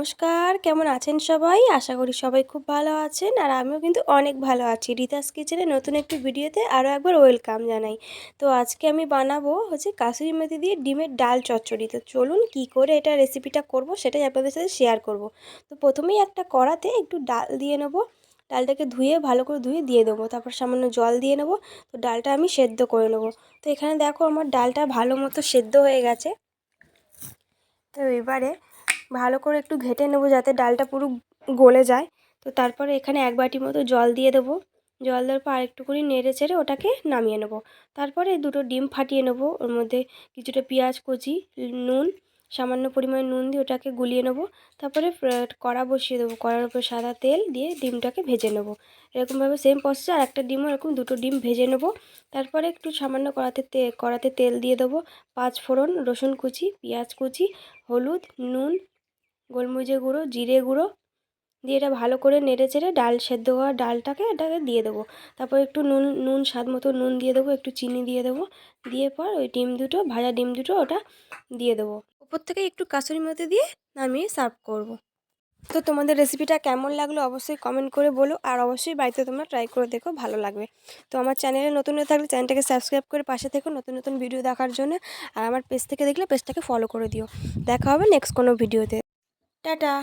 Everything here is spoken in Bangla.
নমস্কার, কেমন আছেন সবাই? আশা করি সবাই খুব ভালো আছেন আর আমিও কিন্তু অনেক ভালো আছি। রিতাস কিচেনে নতুন একটি ভিডিওতে আরও একবার ওয়েলকাম জানাই। তো আজকে আমি বানাবো হচ্ছে কাসুরি মেথি দিয়ে ডিমের ডাল চচ্চড়ি। তো চলুন কি করে এটা রেসিপিটা করব সেটাই আপনাদের সাথে শেয়ার করব। তো প্রথমেই একটা কড়াতে একটু ডাল দিয়ে নেব। ডালটাকে ধুয়ে, ভালো করে ধুয়ে দিয়ে দেবো। তারপর সামান্য জল দিয়ে নেব। তো ডালটা আমি সেদ্ধ করে নেব। তো এখানে দেখো আমার ডালটা ভালো মতো সেদ্ধ হয়ে গেছে। তো এবারে ভালো করে একটু ঘেটে নেব যাতে ডালটা পুরো গলে যায়। তো তারপরে এখানে এক বাটি মতো জল দিয়ে দেবো। জল দেওয়ার পর আরেকটু করে নেড়ে চেড়ে ওটাকে নামিয়ে নেব। তারপরে দুটো ডিম ফাটিয়ে নেব। ওর মধ্যে কিছুটা পেঁয়াজ, কুচি, নুন, সামান্য পরিমাণে নুন দিয়ে ওটাকে গুলিয়ে নেব। তারপরে কড়া বসিয়ে দেবো। কড়ার উপর সাদা তেল দিয়ে ডিমটাকে ভেজে নেব। এরকমভাবে সেম প্রসেসে আর একটা ডিমও এরকম দুটো ডিম ভেজে নেব। তারপরে একটু সামান্য কড়াতে তে, কড়াতে তেল দিয়ে দেবো। পাঁচ ফোড়ন রসুন কুচি, পেঁয়াজ কুচি, হলুদ, নুন গোলমরিচের গুঁড়ো, জিরে গুঁড়ো দিয়ে এটা ভালো করে নেড়ে চেড়ে ডাল সেদ্ধ হওয়া ডালটাকে এটাকে দিয়ে দেবো। তারপর একটু নুন নুন, স্বাদ মতো নুন দিয়ে দেবো, একটু চিনি দিয়ে দেবো। দিয়ে পর ওই ডিম দুটো, ভাজা ডিম দুটো ওটা দিয়ে দেবো। ওপর থেকে একটু কাসুরি মতো দিয়ে নামিয়ে সার্ভ করব। তো তোমাদের রেসিপিটা কেমন লাগল অবশ্যই কমেন্ট করে বলো, আর অবশ্যই বাড়িতে তোমরা ট্রাই করে দেখো, ভালো লাগবে। তো আমার চ্যানেলে নতুন হয়ে থাকলে চ্যানেলটাকে সাবস্ক্রাইব করে পাশে থেকো নতুন নতুন ভিডিও দেখার জন্য, আর আমার পেজ থেকে দেখলে পেজটাকে ফলো করে দিও। দেখা হবে নেক্সট কোনো ভিডিওতে। টাটা।